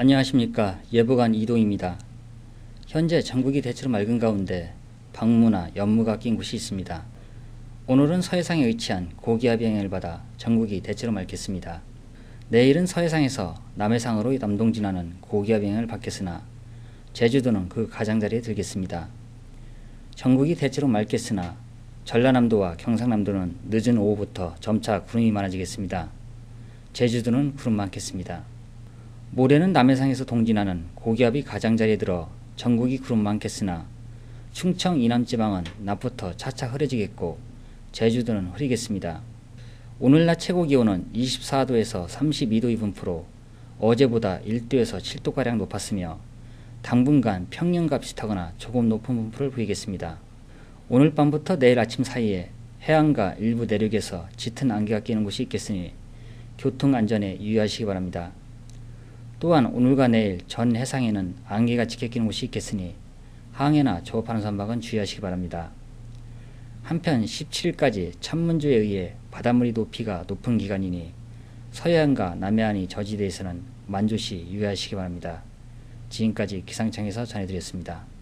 안녕하십니까 예보관 이동입니다. 현재 전국이 대체로 맑은 가운데 방무나 연무가 낀 곳이 있습니다. 오늘은 서해상에 위치한 고기압 영향을 받아 전국이 대체로 맑겠습니다. 내일은 서해상에서 남해상으로 남동진하는 고기압 영향을 받겠으나 제주도는 그 가장자리에 들겠습니다. 전국이 대체로 맑겠으나 전라남도와 경상남도는 늦은 오후부터 점차 구름이 많아지겠습니다. 제주도는 구름 많겠습니다. 모레는 남해상에서 동진하는 고기압이 가장자리에 들어 전국이 구름 많겠으나 충청 이남지방은 낮부터 차차 흐려지겠고 제주도는 흐리겠습니다. 오늘 낮 최고 기온은 24도에서 32도의 분포로 어제보다 1도에서 7도가량 높았으며 당분간 평년과 비슷하거나 조금 높은 분포를 보이겠습니다. 오늘 밤부터 내일 아침 사이에 해안과 일부 내륙에서 짙은 안개가 끼는 곳이 있겠으니 교통 안전에 유의하시기 바랍니다. 또한 오늘과 내일 전 해상에는 안개가 짙게 끼는 곳이 있겠으니 항해나 조업하는 선박은 주의하시기 바랍니다. 한편 17일까지 천문조에 의해 바닷물이 높이가 높은 기간이니 서해안과 남해안이 저지대에서는 만조시 유의하시기 바랍니다. 지금까지 기상청에서 전해드렸습니다.